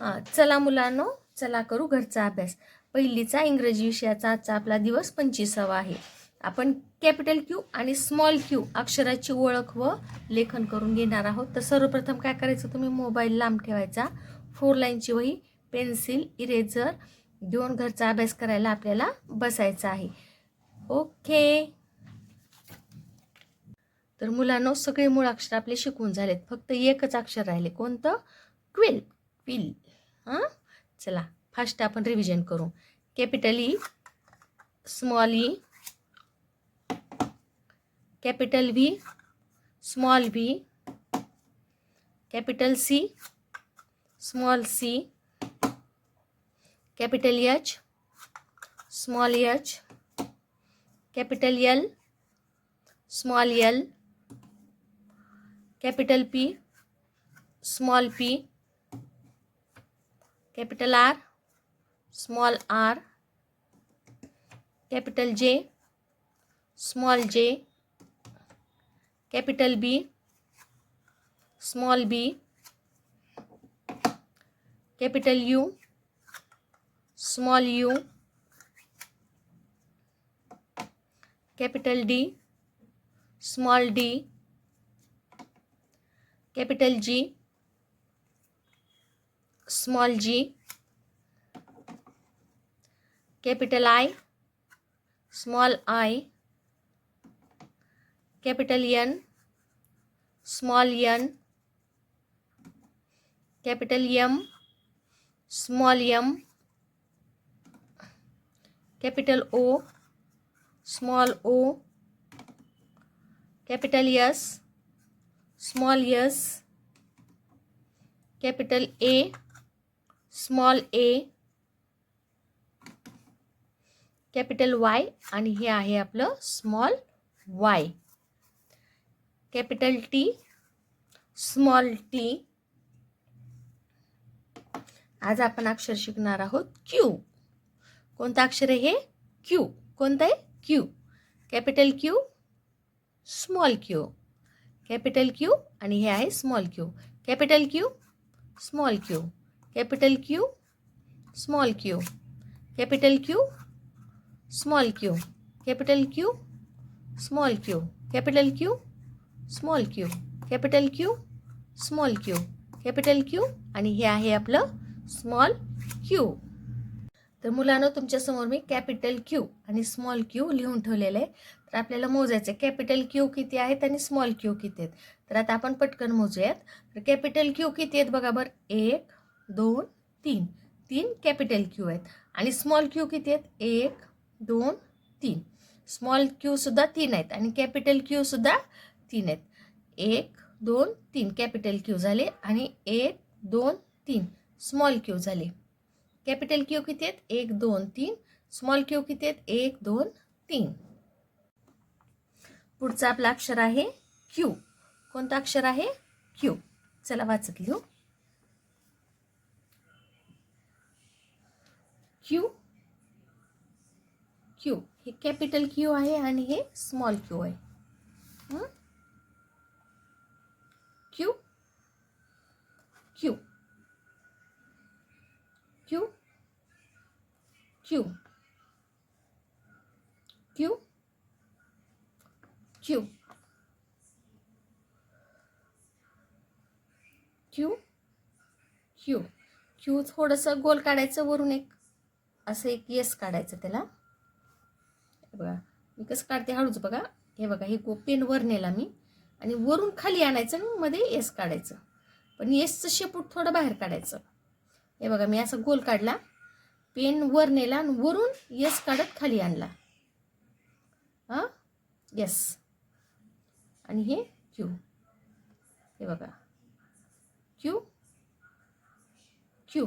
हां चला मुलांनो चला करू घरचा अभ्यास. पहिलीचा इंग्रजी विषयाचा आजचा आपला दिवस पंचवीसावा आहे. आपण कॅपिटल क्यू आणि स्मॉल क्यू अक्षराची ओळख व लेखन करून घेणार आहोत. तर सर्वप्रथम काय करायचं तुम्ही? मोबाईल लांब ठेवायचा. फोर लाईनची वही पेन्सिल इरेझर घेऊन घरचा अभ्यास करायला आपल्याला बसायचा आहे. ओके. तर मुलांनो सगळे मूळ अक्षर आपले शिकून झालेत. फक्त एकच अक्षर राहिले. कोणतं? क्विल क्विल हां? चला फास्ट आपण रिव्हिजन करू. Capital E small E capital V small V capital C small C capital H small H capital L small L capital P small P capital R, small r, capital J, small j, capital B, small b, capital U, small u, capital D, small d, capital G, small G capital I small I capital N small N capital M small M capital O small O capital S small S capital A small A capital Y आणि हे आहे आपलं small Y. Capital T small T. आज आपण अक्षर शिकणार आहोत Q कोणतं अक्षर आहे हे? क्यू कोणतं आहे? Q capital Q small Q capital Q आणि हे आहे small Q capital Q small Q capital Q small Q capital Q small Q capital Q small Q capital Q small Q capital Q small Q capital Q आणि हे आहे आपलं small Q तर मुलांनो तुमच्यासमोर मी कॅपिटल क्यू आणि small Q लिहून ठेवलेलं आहे. तर आपल्याला मोजायचं आहे कॅपिटल क्यू किती आहेत आणि स्मॉल क्यू किती आहेत? तर आता आपण पटकन मोजूयात. तर कॅपिटल क्यू किती आहेत बघा बरं? एक दोन तीन. तीन कॅपिटल क्यू आहेत. आणि स्मॉल क्यू किती आहेत? एक दोन तीन. स्मॉल क्यूसुद्धा तीन आहेत आणि कॅपिटल क्यूसुद्धा तीन आहेत. एक दोन तीन. कॅपिटल क्यू झाले आणि एक दोन तीन. स्मॉल क्यू झाले. कॅपिटल क्यू किती आहेत? एक दोन तीन. स्मॉल क्यू किती आहेत? एक दोन तीन. पुढचा आपला अक्षर आहे क्यू कोणता अक्षर आहे? क्यू चला वाचत लिहू. क्यू क्यू हे कॅपिटल क्यू आहे आणि हे स्मॉल क्यू आहे Q Q Q Q Q Q Q Q Q थोडंसं गोल काढायचं वरून एक असं एक येस काढायचं त्याला. हे बघा मी कसं काढते हळूच बघा. हे बघा हे गो पेन वर नेला मी. आणि वरून खाली आणायचं आणि मध्ये येस काढायचं. पण येसचं शेपूट थोडं बाहेर काढायचं. हे बघा मी असं गोल काढला. पेन वर नेला आणि वरून येस काढत खाली आणला. हां? येस आणि हे क्यू हे बघा. Q Q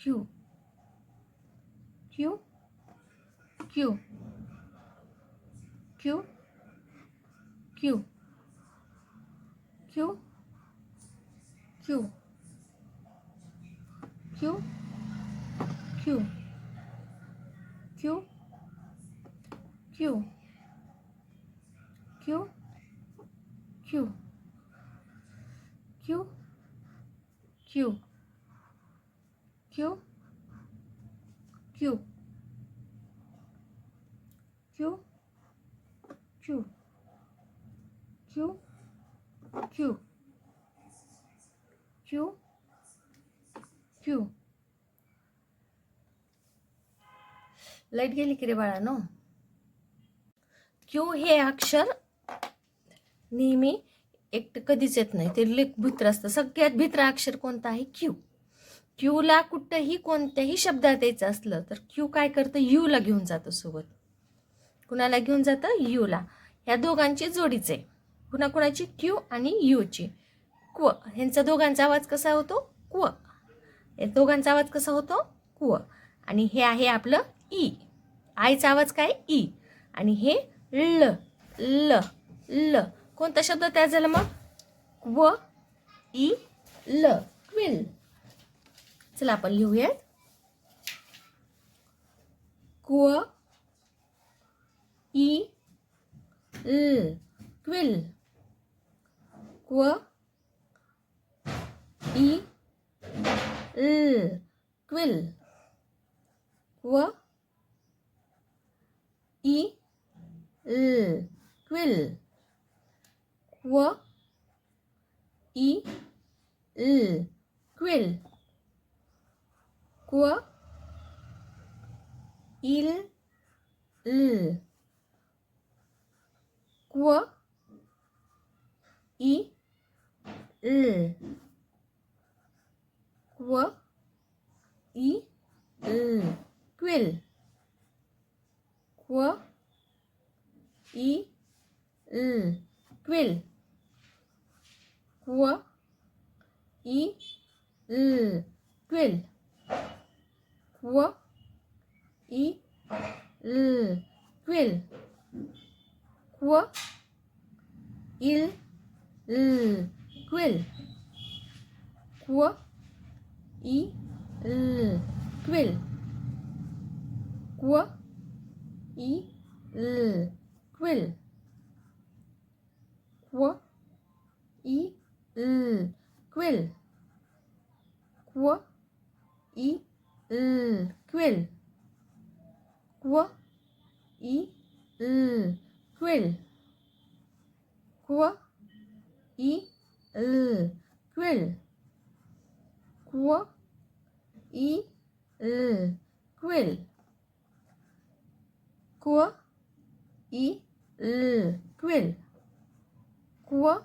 Q Q Q Q Q Q Q Q Q Q Q Q Q Q Q Q Q Q Q Q Q Q Q light गेली की रे बाळानो? क्यू हे अक्षर नेहमी एकटं कधीच येत नाही. ते लेख भित्र असतं. सगळ्यात भित्र अक्षर कोणतं आहे? क्यू क्यूला कुठंही कोणत्याही शब्दात यायचं असलं तर क्यू काय करतं? यूला घेऊन जातं सोबत. कुणाला घेऊन जातं? यूला. ह्या दोघांची जोडीच आहे. कुणा कुणाची क्यू आणि यूची. क्व. ह्यांचा दोघांचा आवाज कसा होतो? क्व. या दोघांचा आवाज कसा होतो? क्व. आणि हे आहे आपलं ई. आईचा आवाज काय? ई. आणि हे ल. ल. ल. कोणता शब्द तयार झाला मग? क्व ई ल. क्विल. चला आपण लिहूयात. क्व ई ल क्विल. क्व ई ल क्विल. क्व ई ल क्विल. क्व E L quill. qua il. L. Qua i. L. Qua i. L. Quel qua i. L. Quel qua i. L. Quel, quel q i l quill q il l quill q i l quill q i l quill q i l quill q i l 을, quill. 구워, 이, 을, quill. 구워, 이, 을, quill. 구워, 이, 을, quill. 구워, 이, 을, quill. 구워,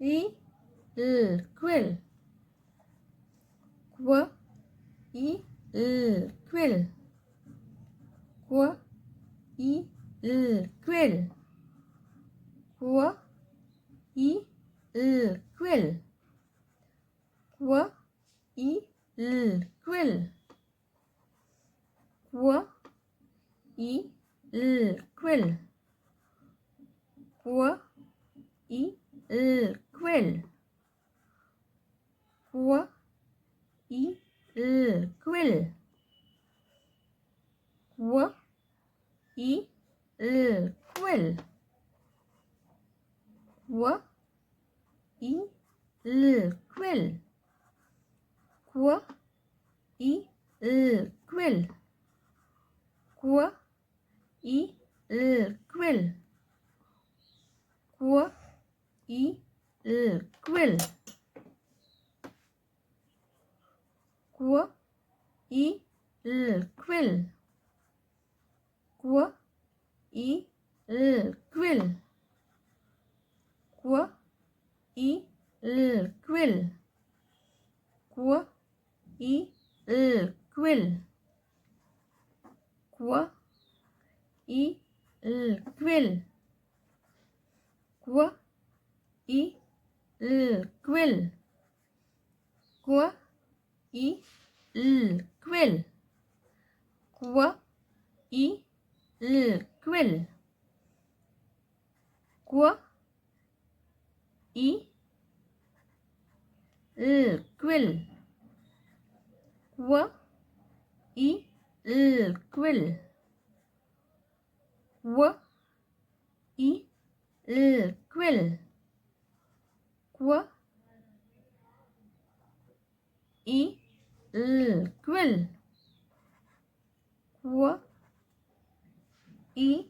이, 을, quill. 구워, i l quill qu i l quill qu i l quill qu i l quill qu i l quill qu i l quill qu i -l l. Quill. Qu e l. Quill. Qu e l quill qu e l quill qu e l quill qu e l. Quill. l quill. Qu e l quill. Qu e l quill. Qu e l quill. Qu e l quill. Qu e l quill. Qu e l quill q e l. Quill. Q e l. Quill. Q e l. Quill. W e l. Quill. Qu e l. Quill w i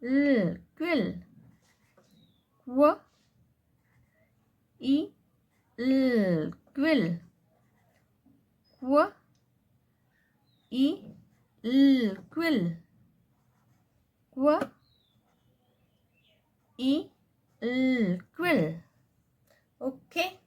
l quill w i l quill w i l quill w i l quill okay.